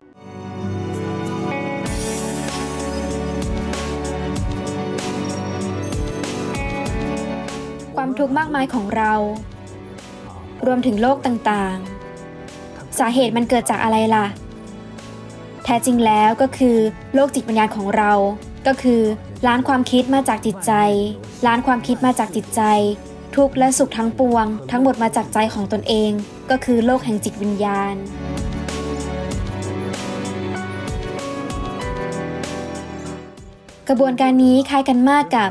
ความทุกข์มากมายของเรา รวมถึงโลกต่างๆ สาเหตุมันเกิดจากอะไรล่ะ แท้จริงแล้วก็คือโลกจิตวิญญาณของเรา ก็คือล้านความคิดมาจากจิตใจ ล้านความคิดมาจากจิตใจ ทุกข์และสุขทั้งปวง ทั้งหมดมาจากใจของตนเอง ก็คือโลกแห่งจิตวิญญาณ กระบวนการนี้คล้ายกันมากกับ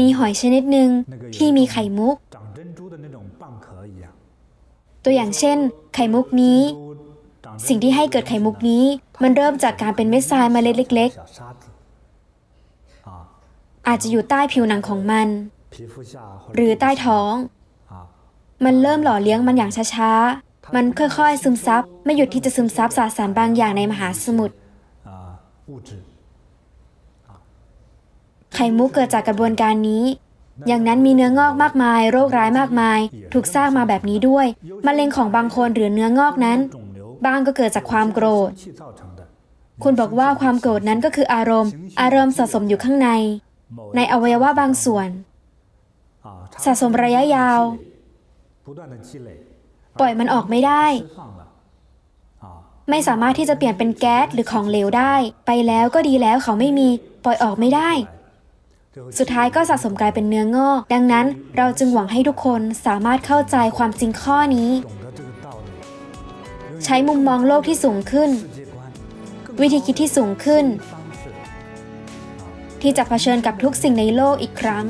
มีหอยชนิดหนึ่งที่มีไข่มุก ตัวอย่างเช่น ไข่มุกนี้ สิ่งที่ให้เกิดไข่มุกนี้ มันเริ่มจากการเป็นเม็ดทรายมาเล็ดเล็ก ๆ อาจจะอยู่ใต้ผิวหนังของมัน หรือใต้ท้อง มันเริ่มหล่อเลี้ยงมันอย่างช้า ๆ มันค่อย ๆ ซึมซับ ไม่หยุดที่จะซึมซับสารสารบางอย่างในมหาสมุทร ไข่มุกเกิดจากกระบวนการนี้ อย่างนั้นมีเนื้องอกมากมาย โรคร้ายมากมาย ถูกสร้างมาแบบนี้ด้วยมะเร็งของบางคนหรือเนื้องอกนั้น บางก็เกิดจากความโกรธ คุณบอกว่าความโกรธนั้นก็คืออารมณ์ อารมณ์สะสมอยู่ข้างใน ในอวัยวะบางส่วน สะสมระยะยาว ปล่อยมันออกไม่ได้ ไม่สามารถที่จะเปลี่ยนเป็นแก๊สหรือของเหลวได้ ไปแล้วก็ดีแล้วเขาไม่มีปล่อยออกไม่ได้ สุดท้ายก็สะสมกลายเป็นเนื้องอก ดังนั้นเราจึงหวังให้ทุกคนสามารถเข้าใจความจริงข้อนี้ ใช้มุมมองโลกที่สูงขึ้น วิธีคิดที่สูงขึ้น ที่จะเผชิญกับทุกสิ่งในโลกอีกครั้ง